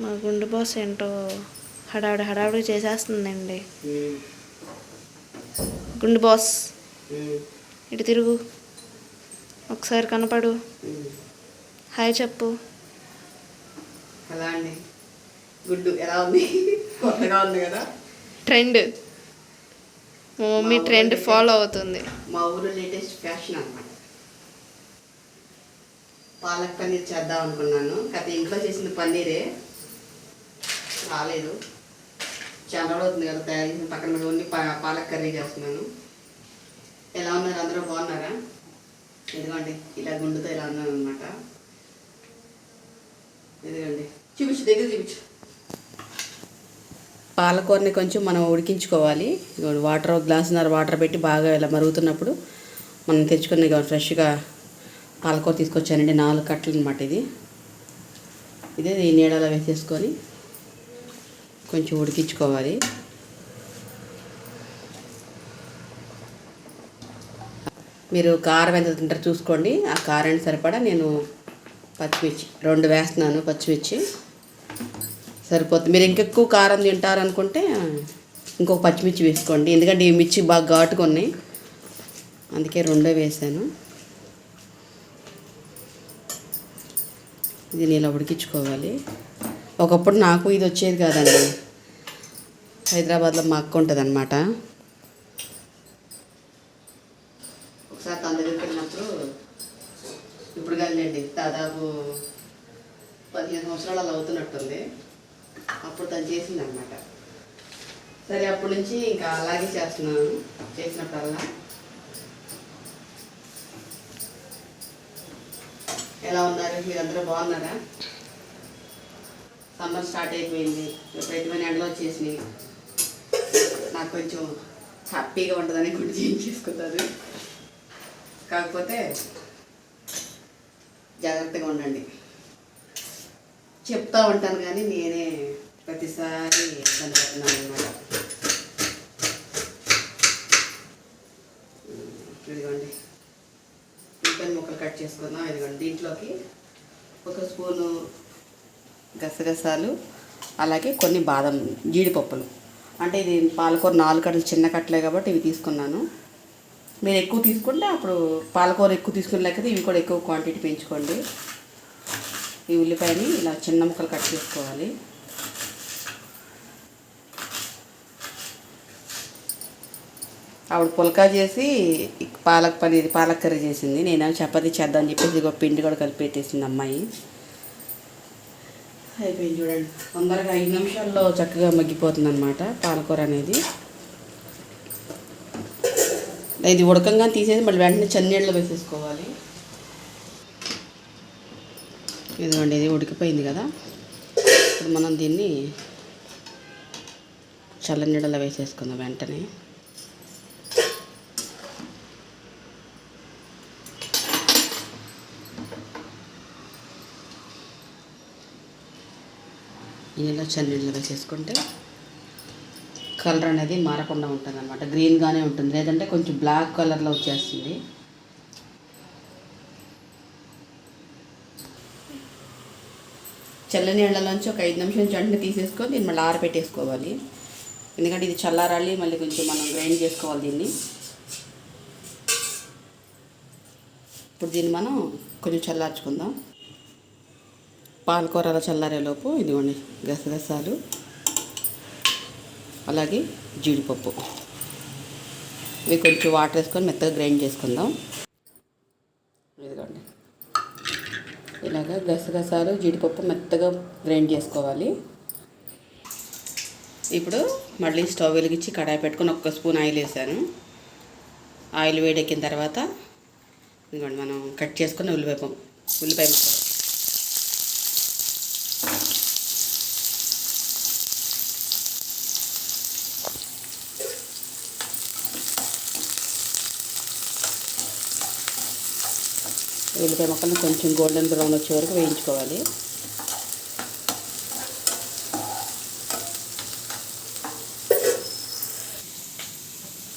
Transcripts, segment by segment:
మా గుండు బాస్ ఏంటో హడావిడి హడావిడి చేసేస్తుందండి. గుండు బాస్ ఇటు తిరుగు. ఒకసారి కనపడు. హాయ్ చెప్పు. అలా అండి. గుడ్డు ఎలా ఉంది? కొత్తగా ఉంది కదా? ట్రెండ్. మా మమ్మీ ట్రెండ్ ఫాలో అవుతుంది. మా ఊరు లేటెస్ట్ ఫ్యాషన్ అన్నమాట. పాలక్ పన్నీర్ చేద్దాం అనుకున్నాను. గత ఇంట్లో చేసిన పన్నీరే. రాలేదు. చాలా రోజులు అవుతుంది కదా తయారు చేసిన పక్కన ఓన్లీ పా- పాలక్ కర్రీ చేస్తున్నాను. ఎలా ఉన్నారు అందరూ బాగున్నారా? ఎందుకంటే ఇలా గుండుతో ఇలా ఉన్నాను అనమాట ఎందుకండి చూపించు దగ్గర చూపించు. పాలకూరని కొంచెం మనం ఉడికించుకోవాలి. వాటర్ గ్లాసున్నర వాటర్ పెట్టి బాగా ఇలా మరుగుతున్నప్పుడు మనం తెచ్చుకున్న ఫ్రెష్గా పాలకూర తీసుకొచ్చానండి. నాలుగు కట్టలు అనమాట ఇది. ఇదే ఈ నీడలో వేసేసుకొని కొంచెం ఉడికించుకోవాలి. మీరు కారం ఎంత తింటారు చూసుకోండి. ఆ కారాన్ని సరిపడా నేను పచ్చిమిర్చి రెండు వేస్తున్నాను పచ్చిమిర్చి. సరిపోతుంది. మీరు ఇంకెక్కువ కారం తింటారు అనుకుంటే ఇంకొక పచ్చిమిర్చి వేసుకోండి. ఎందుకంటే ఈ మిర్చి బాగా ఘాటుగా ఉన్నాయి. అందుకే రెండో వేసాను. ఇది నేను ఉడికించుకోవాలి. ఒకప్పుడు నాకు ఇది వచ్చేది కాదండి. హైదరాబాద్లో మా అక్క ఉంటుంది అనమాట ఒకసారి తన దగ్గరికి వెళ్ళినప్పుడు ఇప్పుడు కాదులేండి దాదాపు పదిహేను సంవత్సరాలు అలా అవుతున్నట్టుంది. అప్పుడు తను చేసింది అనమాట సరే అప్పటి నుంచి ఇంకా అలాగే చేస్తున్నాను చేసినప్పుడల్లా. ఎలా ఉన్నారు? మీరందరూ బాగున్నారా? సమ్మర్ స్టార్ట్ అయిపోయింది. ఎప్పుడైతే ఎండలు వచ్చేసినాయి. నాకు కొంచెం హ్యాపీగా ఉంటుందని గుండె చేంజ్ చేసుకుంటుంది కాకపోతే జాగ్రత్తగా ఉండండి. చెప్తా ఉంటాను కానీ నేనే ప్రతిసారి ఇబ్బంది పడుతున్నాను అనమాట ఇదిగోండి. చికెన్ ముక్కలు కట్ చేసుకుందాం. ఇదిగోండి. దీంట్లోకి ఒక స్పూను గసగసాలు అలాగే కొన్ని బాదం జీడిపప్పులు. అంటే ఇది పాలకూర నాలుగు కట్టలు చిన్న కట్టలే కాబట్టి ఇవి తీసుకున్నాను. మీరు ఎక్కువ తీసుకుంటే అప్పుడు పాలకూర ఎక్కువ తీసుకుని లేకపోతే ఇవి కూడా ఎక్కువ క్వాంటిటీ పెంచుకోండి. ఈ ఉల్లిపాయని ఇలా చిన్న ముక్కలు కట్ చేసుకోవాలి. ఆవిడ పుల్కా చేసి పాలక్ పనీర్ పాలక్ కర్రీ చేసింది. నేనేమో చపాతీ చేద్దామని చెప్పేసి ఇక పిండి కూడా కలిపి పెట్టేసింది అమ్మాయి. అయిపోయింది చూడండి. తొందరగా ఐదు నిమిషాల్లో చక్కగా మగ్గిపోతుంది అనమాట పాలకూర అనేది. ఇది ఉడకంగా తీసేసి మళ్ళీ వెంటనే చన్నీళ్ళలో వేసేసుకోవాలి. ఇదిగోండి ఇది ఉడికిపోయింది కదా. ఇప్పుడు మనం దీన్ని చల్లనీళ్ళలో వేసేసుకుందాం వెంటనే. ఇలా చన్నీళ్ళు చేసుకుంటే కలర్ అనేది మారకుండా ఉంటుంది అనమాట గ్రీన్గానే ఉంటుంది. లేదంటే కొంచెం బ్లాక్ కలర్లో వచ్చేస్తుంది. చల్ల నీళ్ళలోంచి ఒక ఐదు నిమిషం నుంచి తీసేసుకొని దీన్ని మళ్ళీ ఆరబెట్టేసుకోవాలి ఎందుకంటే ఇది చల్లారాలి మళ్ళీ కొంచెం మనం గ్రైండ్ చేసుకోవాలి దీన్ని. ఇప్పుడు దీన్ని మనం కొంచెం చల్లార్చుకుందాం. పాలకూర అలా చల్లారేలోపు ఇదిగోండి గసగసాలు అలాగే జీడిపప్పు. ఇవి కొంచెం వాటర్ వేసుకొని మెత్తగా గ్రైండ్ చేసుకుందాం. ఇదిగోండి. ఇలాగ గసగసాలు జీడిపప్పు మెత్తగా గ్రైండ్ చేసుకోవాలి. ఇప్పుడు మళ్ళీ స్టవ్ వెలిగించి కడాయి పెట్టుకొని ఒక్క స్పూన్ ఆయిల్ వేసాను. ఆయిల్ వేడెక్కిన తర్వాత ఇదిగోండి మనం కట్ చేసుకున్న ఉల్లిపాయ ఉల్లిపాయ ముక్కలు. ఉల్లిపాయ ముక్కల్ని కొంచెం గోల్డెన్ బ్రౌన్ వచ్చే వరకు వేయించుకోవాలి.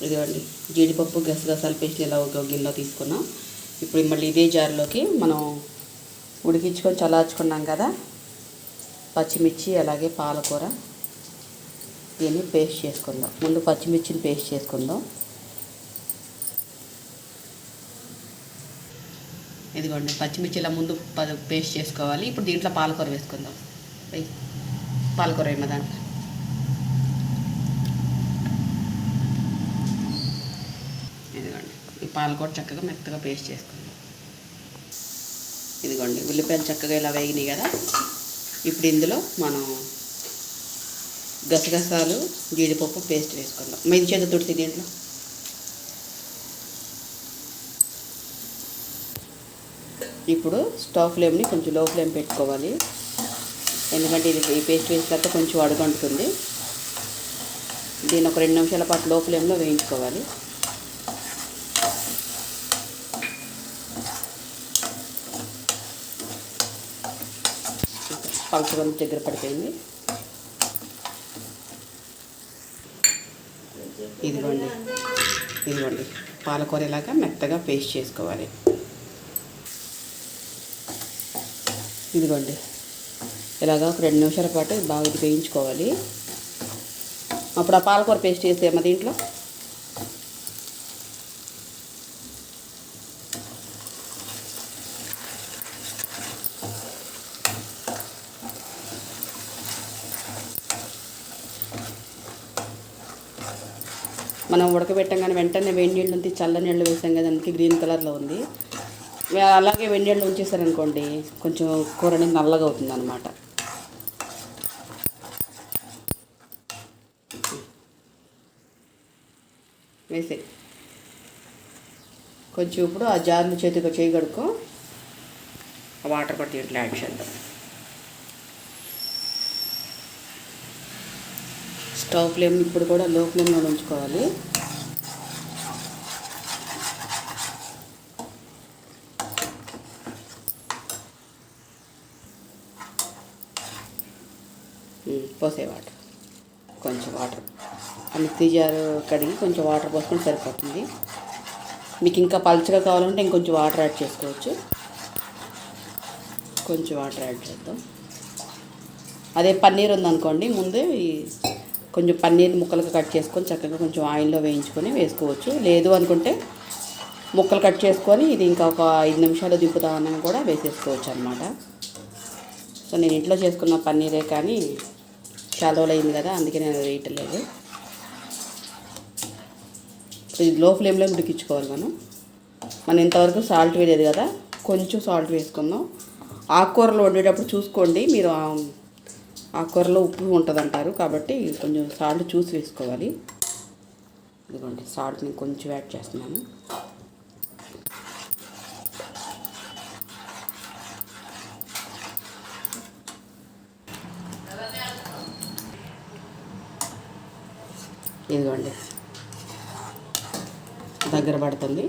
ఇదిగోండి జీడిపప్పు గసగసాలు పేస్ట్ ఇలా ఒక గిన్నెలో తీసుకున్నాం. ఇప్పుడు మళ్ళీ ఇదే జార్లోకి మనం ఉడికించుకొని చల్లార్చుకున్నాం కదా పచ్చిమిర్చి అలాగే పాలకూర. దీన్ని పేస్ట్ చేసుకుందాం. ముందు పచ్చిమిర్చిని పేస్ట్ చేసుకుందాం. ఇదిగోండి పచ్చిమిర్చి ఇలా ముందు పేస్ట్ చేసుకోవాలి. ఇప్పుడు దీంట్లో పాలకూర వేసుకుందాం. పాలకూర ఏమో దాంట్లో. ఇదిగోండి ఈ పాలకూర చక్కగా మెత్తగా పేస్ట్ చేసుకుందాం. ఇదిగోండి ఉల్లిపాయలు చక్కగా ఇలా వేగినాయి కదా. ఇప్పుడు ఇందులో మనం గసగసాలు జీడిపప్పు పేస్ట్ వేసుకుందాం. మెది చేత తుడిసి దీంట్లో ఇప్పుడు స్టవ్ ఫ్లేమ్ని కొంచెం లో ఫ్లేమ్ పెట్టుకోవాలి. ఎందుకంటే ఇది ఈ పేస్ట్ వేసిన తర్వాత కొంచెం అడుగంటుంది దీన్ని ఒక రెండు నిమిషాల పాటు లో ఫ్లేమ్లో వేయించుకోవాలి. పలుచగా దగ్గర పడిపోయింది. ఇదిగోండి. ఇదిగోండి. పాలకూర ఇలాగా మెత్తగా పేస్ట్ చేసుకోవాలి. ఇదిగోండి. ఇలాగా ఒక రెండు నిమిషాల పాటు బాగా ఇది వేయించుకోవాలి అప్పుడు ఆ పాలకూర పేస్ట్ వేసేమా దీంట్లో. మనం ఉడకబెట్టంగానే వెంటనే వేడి నీళ్ళు ఉంచి చల్ల నీళ్ళు వేసాం కదా అందుకే గ్రీన్ కలర్లో ఉంది. అలాగే వేడి ఉంచేసారనుకోండి కొంచెం కూర అనేది నల్లగా అవుతుంది అనమాట వేసే. కొంచెం ఇప్పుడు ఆ జార్లు చేతిగా చేయి కడుక్కో. ఆ వాటర్ పట్టి ఇట్లా యాడ్ చేద్దాం. స్టవ్ ఫ్లేమ్ ఇప్పుడు కూడా లో ఫ్లేమ్లో ఉంచుకోవాలి. పోసే వాటర్ కొంచెం వాటర్. మిక్సీ జారు కడిగి కొంచెం వాటర్ పోసుకుంటే సరిపోతుంది. మీకు ఇంకా పలుచగా కావాలంటే ఇంకొంచెం వాటర్ యాడ్ చేసుకోవచ్చు. కొంచెం వాటర్ యాడ్ చేద్దాం. అదే పన్నీర్ ఉందనుకోండి ముందే కొంచెం పన్నీర్ ముక్కలుగా కట్ చేసుకొని చక్కగా కొంచెం ఆయిల్లో వేయించుకొని వేసుకోవచ్చు. లేదు అనుకుంటే ముక్కలు కట్ చేసుకొని ఇది ఇంకా ఒక ఐదు నిమిషాలు దింపుదామని కూడా వేసేసుకోవచ్చు అనమాట సో నేను ఇంట్లో చేసుకున్న పన్నీరే కానీ చాలా కదా అందుకే నేను అది లేదు ఇది లో ఫ్లేమ్లో ఉడికించుకోవాలి మనం. మనం ఇంతవరకు సాల్ట్ వేయలేదు కదా కొంచెం సాల్ట్ వేసుకుందాం. ఆకుకూరలు వండేటప్పుడు చూసుకోండి మీరు ఆకుకూరలో ఉప్పు ఉంటుంది అంటారు కాబట్టి కొంచెం సాల్ట్ చూసి వేసుకోవాలి. ఇదిగోండి సాల్ట్ని కొంచెం యాడ్ చేస్తున్నాను. ఇదిగోండి. దగ్గర పడుతుంది.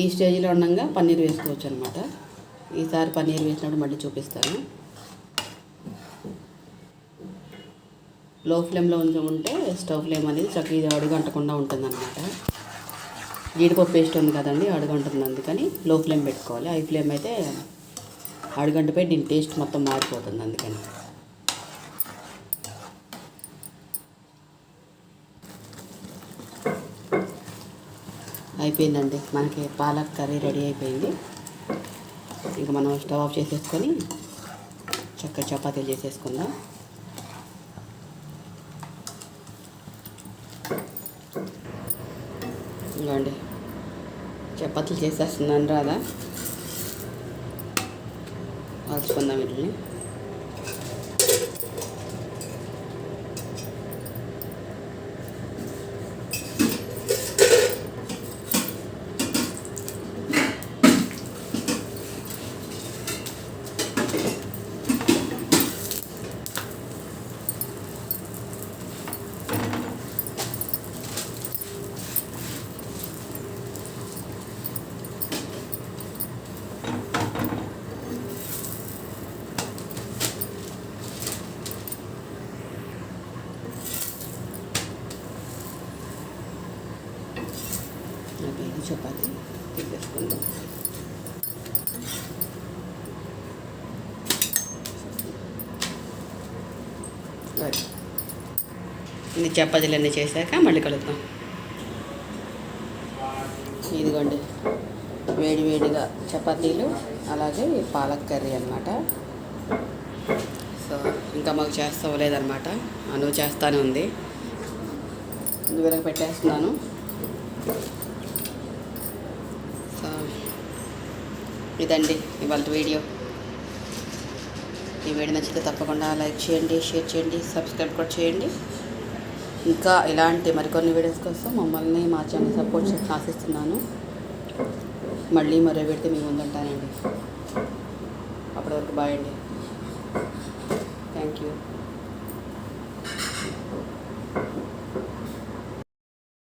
ఈ స్టేజ్లో ఉండగా పన్నీర్ వేసుకోవచ్చు అనమాట ఈసారి పన్నీర్ వేసినప్పుడు మళ్ళీ చూపిస్తాను. లో ఫ్లేమ్లో ఉంచి ఉంటే స్టవ్ ఫ్లేమ్ అనేది చక్కగా అడుగంటకుండా ఉంటుందన్నమాట. జీడిపప్పు పేస్ట్ ఉంది కదండి అడుగంటుంది అందుకని లో ఫ్లేమ్ పెట్టుకోవాలి. హై ఫ్లేమ్ అయితే అడుగంటపై దీని టేస్ట్ మొత్తం మారిపోతుంది అందుకని. అయిపోయిందండి. మనకి పాలక్ కర్రీ రెడీ అయిపోయింది. ఇంకా మనం స్టవ్ ఆఫ్ చేసేసుకొని చక్క చపాతీలు చేసేసుకుందాం. ఇవ్వండి చపాతీలు చేసేస్తున్నాను రాదా కాల్చుకుందాం వీటిని నాకు ఇది చపాతీ తీసేసుకుందాం. ఇన్ని చపాతీలన్నీ చేశాక మళ్ళీ కలుద్దాం. ఇదిగోండి. వేడి వేడిగా చపాతీలు అలాగే పాలక్ కర్రీ అనమాట సో ఇంకా మాకు చేస్తవలేదన్నమాట అను చేస్తానే ఉంది. ఇదివరకు పెట్టేస్తున్నాను సో ఇదండి ఇవాళ వీడియో. ఈ వీడియో నచ్చితే తప్పకుండా లైక్ చేయండి షేర్ చేయండి సబ్స్క్రైబ్ కూడా చేయండి. ఇంకా ఇలాంటి మరికొన్ని వీడియోస్ కోసం మమ్మల్ని మా ఛానల్ సపోర్ట్ చేసి ఆశిస్తున్నాను. మళ్ళీ మరో వీడితే మీ ముందుంటానండి అప్పటి వరకు బాయ్ అండి. Thank you